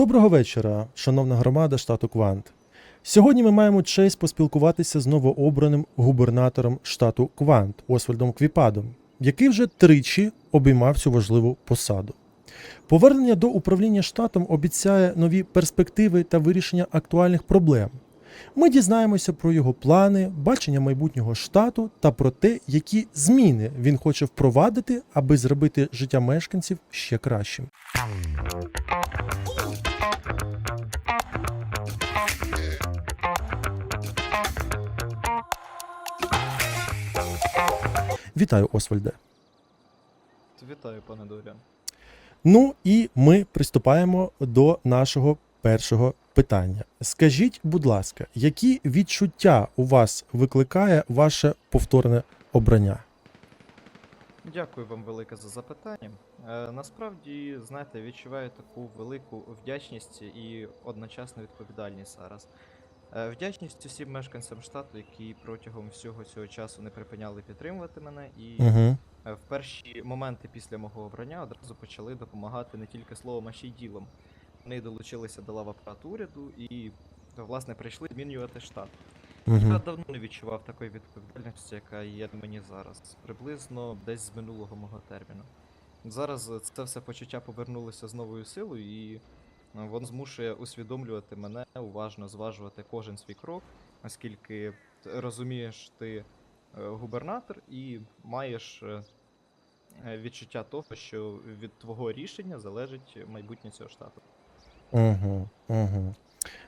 Доброго вечора, шановна громада штату Квант. Сьогодні ми маємо честь поспілкуватися з новообраним губернатором штату Квант Освальдом Квіпадом, який вже тричі обіймав цю важливу посаду. Повернення до управління штатом обіцяє нові перспективи та вирішення актуальних проблем. Ми дізнаємося про його плани, бачення майбутнього штату та про те, які зміни він хоче впровадити, аби зробити життя мешканців ще кращим. Вітаю, Освальде. Вітаю, пане Доріан. Ну і ми приступаємо до нашого першого питання. Скажіть, будь ласка, які відчуття у вас викликає ваше повторне обрання? Дякую вам велике за запитання. Е, насправді, знаєте, відчуваю таку велику вдячність і одночасно відповідальність зараз. Е, вдячність усім мешканцям штату, які протягом всього цього часу не припиняли підтримувати мене, і Угу. в перші моменти після мого обрання одразу почали допомагати не тільки словом, а ще й ділом. Вони долучилися до лав апарату уряду і, власне, прийшли змінювати штат. Я Угу. давно не відчував такої відповідальності, яка є мені зараз. Приблизно десь з минулого мого терміну. Зараз е, це все почуття повернулося з новою силою, і е, воно змушує усвідомлювати мене, уважно зважувати кожен свій крок, оскільки ти розумієш ти е, губернатор і маєш е, е, відчуття того, що від твого рішення залежить майбутнє цього штату. Угу. Угу.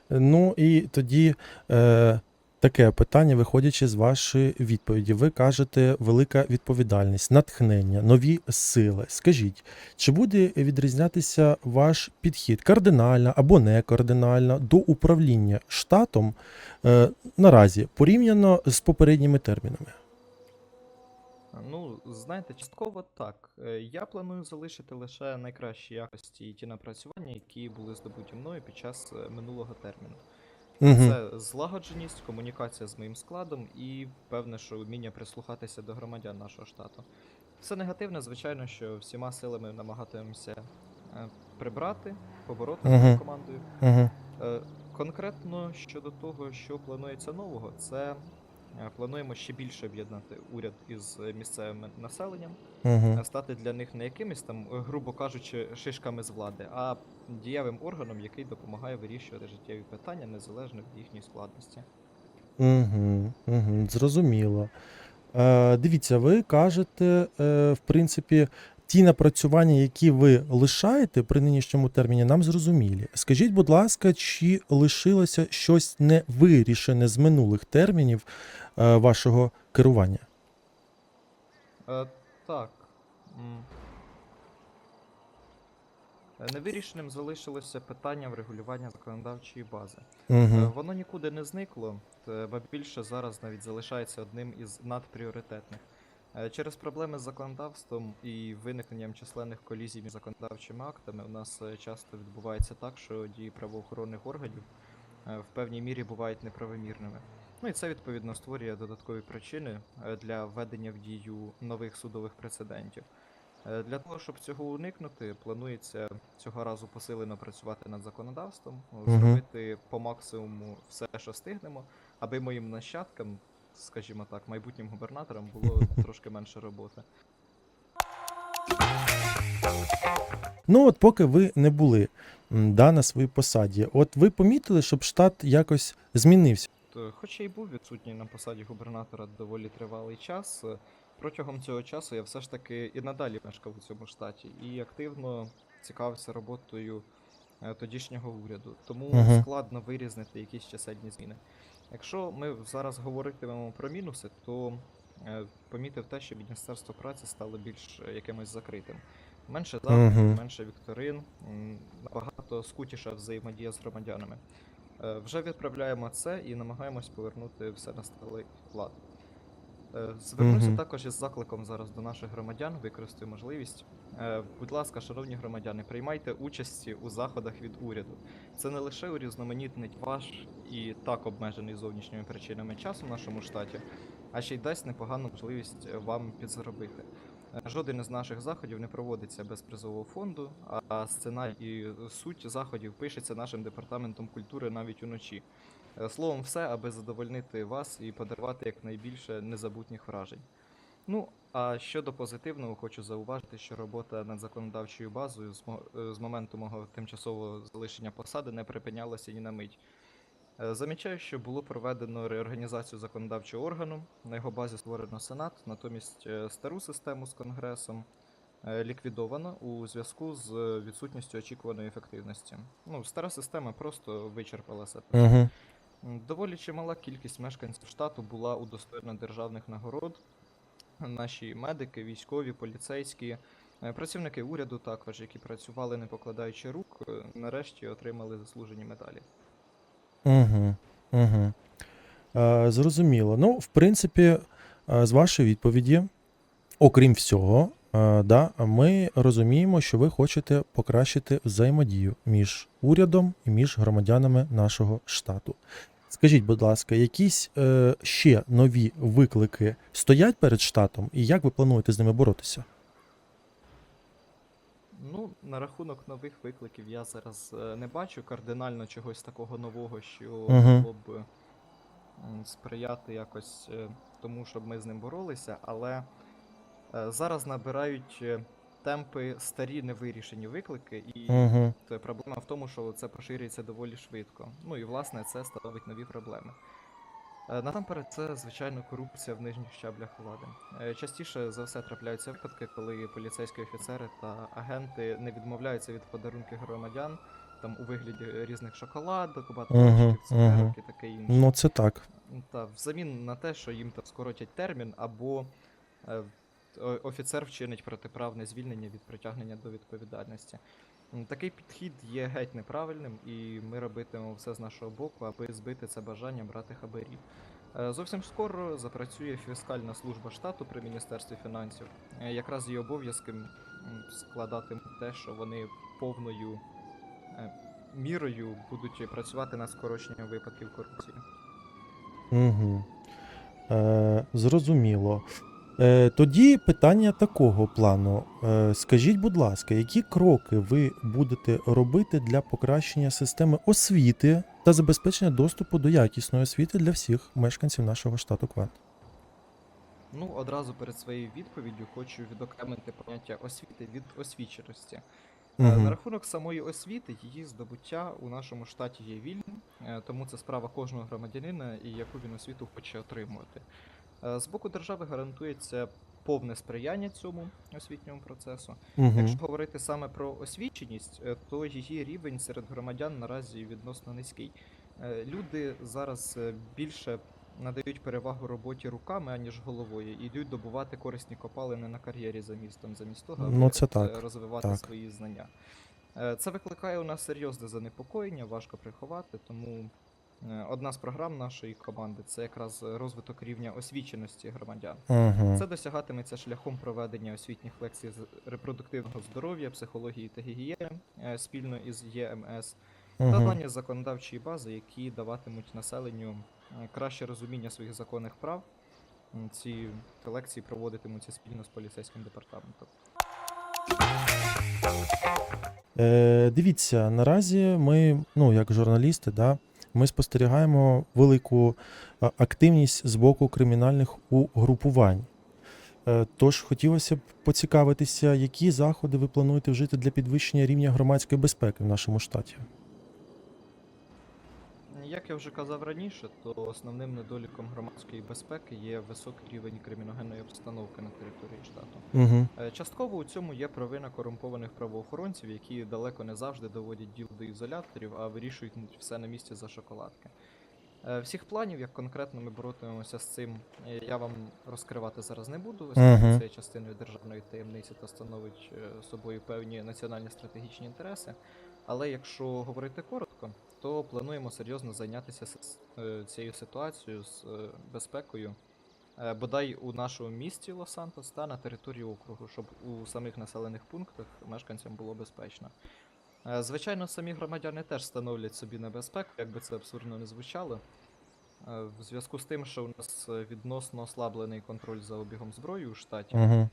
Ну і тоді е, таке питання, виходячи з вашої відповіді. Ви кажете велика відповідальність, натхнення, нові сили. Скажіть, чи буде відрізнятися ваш підхід кардинально або не кардинально до управління штатом е, наразі порівняно з попередніми термінами? Ну, знаєте, частково так. Е, Я планую залишити лише найкращі якості і ті напрацювання, які були здобуті мною під час е, минулого терміну. Угу. Це злагодженість, комунікація з моїм складом і певне, що вміння прислухатися до громадян нашого штату. Все негативне, звичайно, що всіма силами намагатимемося е, прибрати, побороти угу. з командою. Угу. Конкретно щодо того, що планується нового, це плануємо ще більше об'єднати уряд із е, місцевим населенням, Угу. е, стати для них не якимись там, е, грубо кажучи, шишками з влади, а дієвим органом, який допомагає вирішувати життєві питання незалежно від їхньої складності. Угу, угу, зрозуміло. Е, дивіться, ви кажете, е, в принципі, ті напрацювання, які ви лишаєте при нинішньому терміні, нам зрозумілі. Скажіть, будь ласка, чи лишилося щось не вирішене з минулих термінів е, вашого керування? Е, так. Е, Невирішеним залишилося питання врегулювання законодавчої бази. Угу. Воно нікуди не зникло, ба більше зараз навіть залишається одним із надпріоритетних. Е, Через проблеми з законодавством і виникненням численних колізій між законодавчими актами у нас е, часто відбувається так, що дії правоохоронних органів е, в певній мірі бувають неправомірними. Ну і це відповідно створює додаткові причини для введення в дію нових судових прецедентів. Для того, щоб цього уникнути, планується цього разу посилено працювати над законодавством, зробити по максимуму все, що встигнемо, аби моїм нащадкам, скажімо так, майбутнім губернаторам було трошки менше роботи. Ну, от поки ви не були да, на своїй посаді, от ви помітили, щоб штат якось змінився? То, хоч я й був відсутній на посаді губернатора доволі тривалий час, е, протягом цього часу я все ж таки і надалі мешкав у цьому штаті і активно цікавився роботою е, тодішнього уряду. Тому Мгм. складно вирізнити якісь чисельні зміни. Якщо ми зараз говоритимемо про мінуси, то е, помітив те, що Міністерство праці стало більш е, якимось закритим. Менше запитів, Мгм. менше вікторин, набагато скутіша взаємодія з громадянами. Е, Вже відправляємо це і намагаємось повернути все на сталий лад. Е, Звернуся Мгм. також із закликом зараз до наших громадян, використаю можливість. Е, Будь ласка, шановні громадяни, приймайте участі у заходах від уряду. Це не лише урізноманітнить ваш і так обмежений зовнішніми причинами час у нашому штаті, а ще й дасть непогану можливість е, вам підзаробити. Жоден із наших заходів не проводиться без призового фонду, а сценарій і суть заходів пишеться нашим департаментом культури навіть уночі. Е, Словом, все, аби задовольнити вас і подарувати якнайбільше незабутніх вражень. Ну, а щодо позитивного, хочу зауважити, що робота над законодавчою базою з, мо- е, з моменту мого тимчасового залишення посади не припинялася ні на мить. Е, Замічаю, що було проведено реорганізацію законодавчого органу. На його базі створено Сенат, натомість стару систему з Конгресом ліквідовано у зв'язку з відсутністю очікуваної ефективності. Ну, стара система просто вичерпала себе. Угу. Доволі чимала кількість мешканців штату була удостоєна державних нагород. Наші медики, військові, поліцейські, е, працівники уряду також, які працювали не покладаючи рук, е, нарешті отримали заслужені медалі. Угу. Угу. Е, зрозуміло. Ну, в принципі, е, з вашої відповіді, окрім всього, да, ми розуміємо, що ви хочете покращити взаємодію між урядом і між громадянами нашого штату. Скажіть, будь ласка, якісь е, ще нові виклики стоять перед штатом, і як ви плануєте з ними боротися? Ну, на рахунок нових викликів я зараз е, не бачу кардинально чогось такого нового, що Мгм. могло б м, сприяти якось е, тому, щоб ми з ним боролися, але е, зараз набирають е, темпи старі невирішені виклики, і Угу. Проблема в тому, що це поширюється доволі швидко. Ну і власне це становить нові проблеми. Е, Насамперед, це звичайно корупція в нижніх щаблях влади. Е, Частіше за все трапляються випадки, коли поліцейські офіцери та агенти не відмовляються від подарунків громадян, там у вигляді різних шоколадок, батончиків, цукерок і таке інше. Ну, це так. Та взамін на те, що їм там скоротять термін, або е, офіцер вчинить протиправне звільнення від притягнення до відповідальності. Такий підхід є геть неправильним, і ми робитимемо все з нашого боку, аби збити це бажання брати хабарів. Е, Зовсім скоро запрацює фіскальна служба штату при міністерстві фінансів. Е, Якраз її обов'язком м, складатимуть те, що вони повною е, мірою будуть працювати над скороченням випадків корупції. Угу. Е, зрозуміло. Е, тоді питання такого плану. Е, скажіть, будь ласка, які кроки ви будете робити для покращення системи освіти та забезпечення доступу до якісної освіти для всіх мешканців нашого штату Квант? Ну, одразу перед своєю відповіддю хочу відокремити поняття освіти від освіченості. Е, На Угу. рахунок самої освіти, її здобуття у нашому штаті є вільним, тому це справа кожного громадянина і яку він освіту хоче отримувати. Е, З боку держави гарантується повне сприяння цьому освітньому процесу. Угу. Якщо говорити саме про освіченість, е, то її рівень серед громадян наразі відносно низький. Е, Люди зараз більше надають перевагу роботі руками, аніж головою, і йдуть добувати корисні копалини на кар'єрі за містом, замість того, аби Ну, це так, розвивати так. свої знання. Це викликає у нас серйозне занепокоєння, важко приховати, тому одна з програм нашої команди це якраз розвиток рівня освіченості громадян. Угу. Це досягатиметься шляхом проведення освітніх лекцій з репродуктивного здоров'я, психології та гігієни е, спільно із ЄМС, та Угу. дані законодавчої бази, які даватимуть населенню е, краще розуміння своїх законних прав. Ці лекції проводитимуться спільно з поліцейським департаментом. Е, дивіться, наразі ми, ну як журналісти, да, ми спостерігаємо велику е, активність з боку кримінальних угрупувань. Е, Тож хотілося б поцікавитися, які заходи ви плануєте вжити для підвищення рівня громадської безпеки в нашому штаті. Як я вже казав раніше, то основним недоліком громадської безпеки є високий рівень криміногенної обстановки на території штату. Угу. Частково у цьому є провина корумпованих правоохоронців, які далеко не завжди доводять діл до ізоляторів, а вирішують все на місці за шоколадки. Е, Всіх планів, як конкретно ми боротимемося з цим, е, я вам розкривати зараз не буду, оскільки це є частиною державної таємниці та становить собою певні національні стратегічні інтереси. Але якщо говорити коротко, то плануємо серйозно зайнятися е, цією ситуацією з е, безпекою Е, бодай у нашому місті Лос-Сантос та на території округу, щоб у самих населених пунктах мешканцям було безпечно. Звичайно, самі громадяни теж становлять собі небезпеку, як би це абсурдно не звучало. В зв'язку з тим, що у нас відносно ослаблений контроль за обігом зброї у штаті, Угу. е,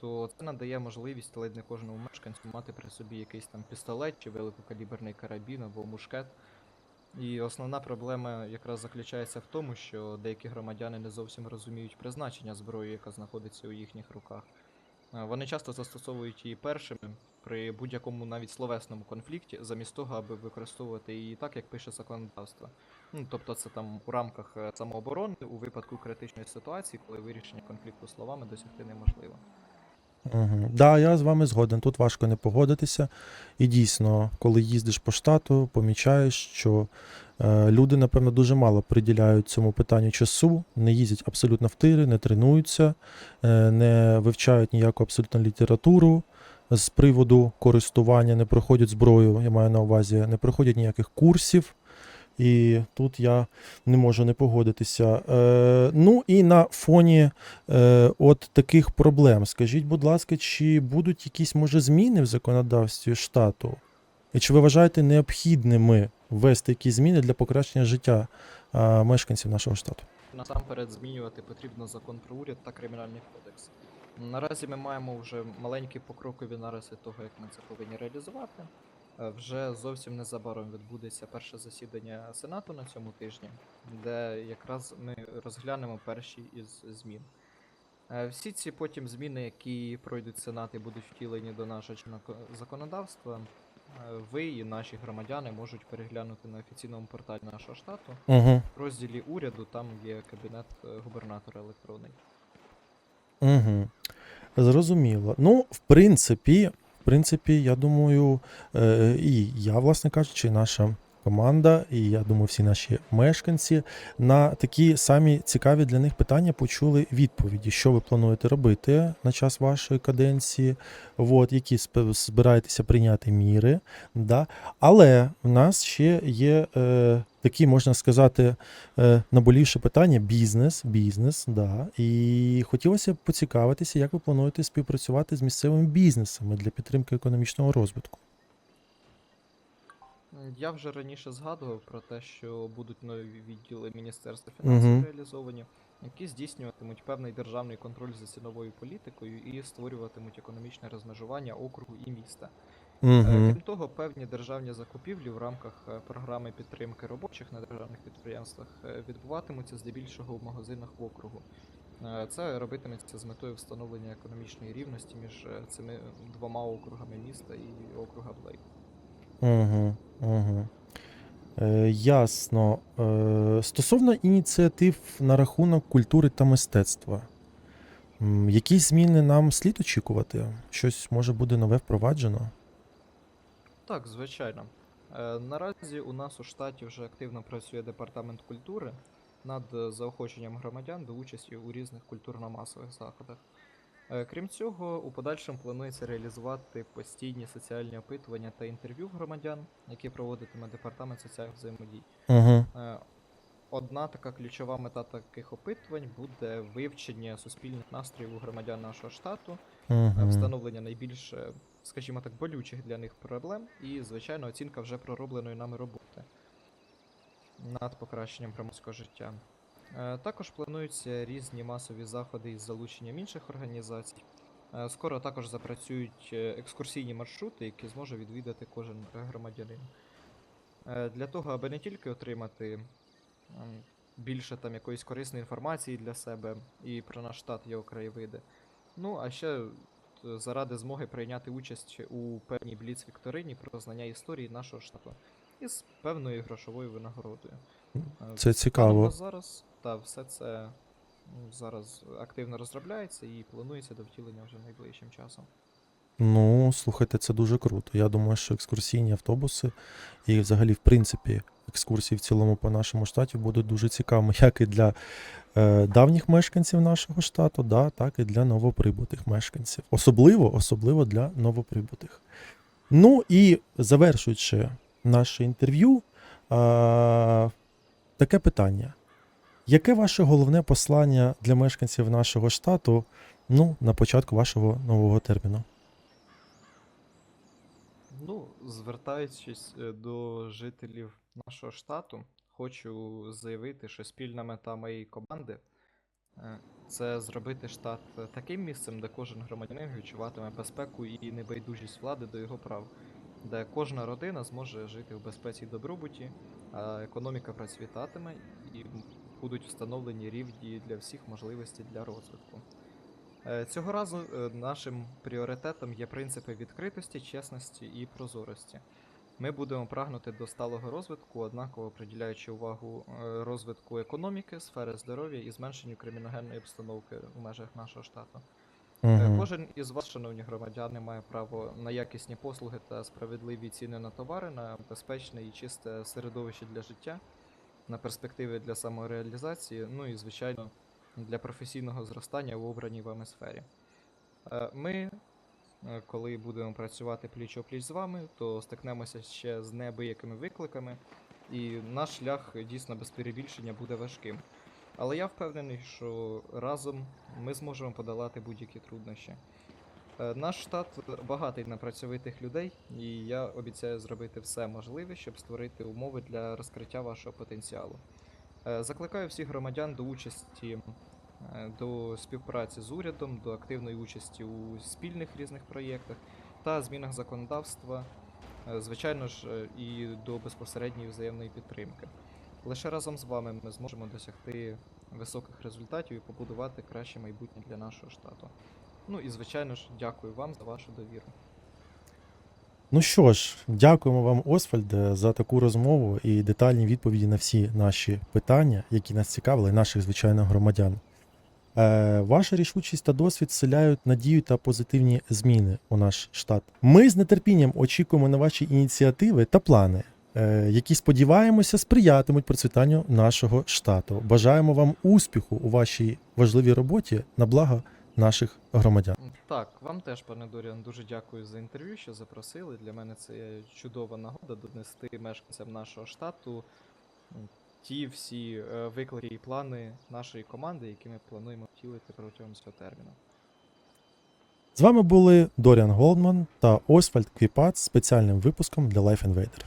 то це надає можливість ледь не кожному мешканцю мати при собі якийсь там пістолет чи великокаліберний карабін або мушкет. І основна проблема якраз заключається в тому, що деякі громадяни не зовсім розуміють призначення зброї, яка знаходиться у їхніх руках. Е, Вони часто застосовують її першими при будь-якому навіть словесному конфлікті, замість того, аби використовувати її так, як пише законодавство. Ну, тобто це там у рамках е, самооборони у випадку критичної ситуації, коли вирішення конфлікту словами досягти неможливо. Угу. Да, я з вами згоден. Тут важко не погодитися. І дійсно, коли їздиш по штату, помічаєш, що е, люди, напевно, дуже мало приділяють цьому питанню часу, не їздять абсолютно в тири, не тренуються, е, не вивчають ніяку абсолютно літературу з приводу користування, не проходять зброю, я маю на увазі, не проходять ніяких курсів. І тут я не можу не погодитися. Е, ну і на фоні е, от таких проблем, скажіть, будь ласка, чи будуть якісь може зміни в законодавстві штату? І чи ви вважаєте необхідними ввести якісь зміни для покращення життя е, мешканців нашого штату? Насамперед змінювати потрібно закон про уряд та кримінальний кодекс. Наразі ми маємо вже маленькі покрокові нариси того, як ми це повинні реалізувати. Е, Вже зовсім незабаром відбудеться перше засідання Сенату на цьому тижні, де якраз ми розглянемо перші із змін. Е, Всі ці потім зміни, які пройдуть Сенат і будуть втілені до нашого законодавства, е, ви і наші громадяни можуть переглянути на офіційному порталі нашого штату. Угу. В розділі уряду там є кабінет губернатора електронний. Угу. Зрозуміло. Ну, в принципі, принципі, я думаю, е, і я, власне кажучи, наша команда, і я думаю, всі наші мешканці на такі самі цікаві для них питання почули відповіді, що ви плануєте робити на час вашої каденції, от, які збираєтеся прийняти міри. Да? Але в нас ще є е, такі, можна сказати, е, наболівше питання бізнес, бізнес, да. І хотілося б поцікавитися, як ви плануєте співпрацювати з місцевими бізнесами для підтримки економічного розвитку. Я вже раніше згадував про те, що будуть нові відділи Міністерства фінансів Мгм. реалізовані, які здійснюватимуть певний державний контроль за ціновою політикою і створюватимуть економічне розмежування округу і міста. Угу. Крім того, певні державні закупівлі в рамках е, програми підтримки робочих на державних підприємствах е, відбуватимуться здебільшого в магазинах округу. Е, Це робитиметься з метою встановлення економічної рівності між цими двома округами міста і округа Блейк. Угу. Угу. Е, ясно. Е, стосовно ініціатив на рахунок культури та мистецтва. Які зміни нам слід очікувати? Щось може буде нове впроваджено? Так, звичайно. Е, Наразі у нас у штаті вже активно працює департамент культури над е, заохоченням громадян до участі у різних культурно-масових заходах. Е, Крім цього, у подальшому планується реалізувати постійні соціальні опитування та інтерв'ю громадян, які проводитиме департамент соціальних взаємодій. Угу. Е, Одна така ключова мета таких опитувань буде вивчення суспільних настроїв у громадян нашого штату, е, Угу. встановлення найбільш, е, скажімо так, болючих для них проблем і, звичайно, оцінка вже проробленої нами роботи над покращенням громадського життя. Е, Також плануються різні масові заходи із залученням інших організацій. Е, Скоро також запрацюють е, екскурсійні маршрути, які зможе відвідати кожен громадянин. Для того, аби не тільки отримати ем, більше там якоїсь корисної інформації для себе і про наш штат його краєвиди. Ну, а ще заради змоги прийняти участь у певній бліц-вікторині про знання історії нашого штату із певною грошовою винагородою. Е, Це цікаво. зараз, та все це зараз активно розробляється і планується до втілення вже найближчим часом. Ну, слухайте, це дуже круто. Я думаю, що екскурсійні автобуси і взагалі, в принципі, екскурсії в цілому по нашому штаті будуть дуже цікавими, як і для е, давніх мешканців нашого штату, да, так і для новоприбутих мешканців. Особливо, особливо для новоприбутих. Ну і завершуючи наше інтерв'ю, е, таке питання. Яке ваше головне послання для мешканців нашого штату ну, на початку вашого нового терміну? Ну, звертаючись е, до жителів нашого штату, хочу заявити, що спільна мета моєї команди Е, Це зробити штат е, таким місцем, де кожен громадянин відчуватиме безпеку і небайдужість влади до його прав, де кожна родина зможе жити в безпеці і добробуті, а економіка процвітатиме і будуть встановлені рівні для всіх можливості для розвитку. Е, Цього разу е, нашим пріоритетом є принципи відкритості, чесності і прозорості. Ми будемо прагнути до сталого розвитку, однаково приділяючи увагу е, розвитку економіки, сфери здоров'я і зменшенню криміногенної обстановки у межах нашого штату. Мгм. Кожен із вас, шановні громадяни, має право на якісні послуги та справедливі ціни на товари, на безпечне і чисте середовище для життя, на перспективи для самореалізації, ну і, звичайно, для професійного зростання в обраній вами сфері. Е, Ми, е, коли будемо працювати пліч-опліч з вами, то стикнемося ще з неабиякими викликами, і наш шлях дійсно без перебільшення буде важким. Але я впевнений, що разом ми зможемо подолати будь-які труднощі. Е, Наш штат багатий на працьовитих людей, і я обіцяю зробити все можливе, щоб створити умови для розкриття вашого потенціалу. Е, Закликаю всіх громадян до участі, е, до співпраці з урядом, до активної участі у спільних різних проєктах та змінах законодавства, е, звичайно ж, і до безпосередньої взаємної підтримки. Лише разом з вами ми зможемо досягти високих результатів і побудувати краще майбутнє для нашого штату. Ну і звичайно ж, дякую вам за вашу довіру. Ну що ж, дякуємо вам, Освальде, за таку розмову і детальні відповіді на всі наші питання, які нас цікавили, наших звичайних громадян. Е, ваша рішучість та досвід вселяють надію та позитивні зміни у наш штат. Ми з нетерпінням очікуємо на ваші ініціативи та плани, е, які сподіваємося сприятимуть процвітанню нашого штату. Бажаємо вам успіху у вашій важливій роботі на благо наших громадян. Так, вам теж, пане Доріан, дуже дякую за інтерв'ю, що запросили. Для мене це чудова нагода донести мешканцям нашого штату ті всі е, виклики і плани нашої команди, які ми плануємо втілити протягом цього терміну. З вами були Доріан Голдман та Освальд Квіпац з спеціальним випуском для Life Invader.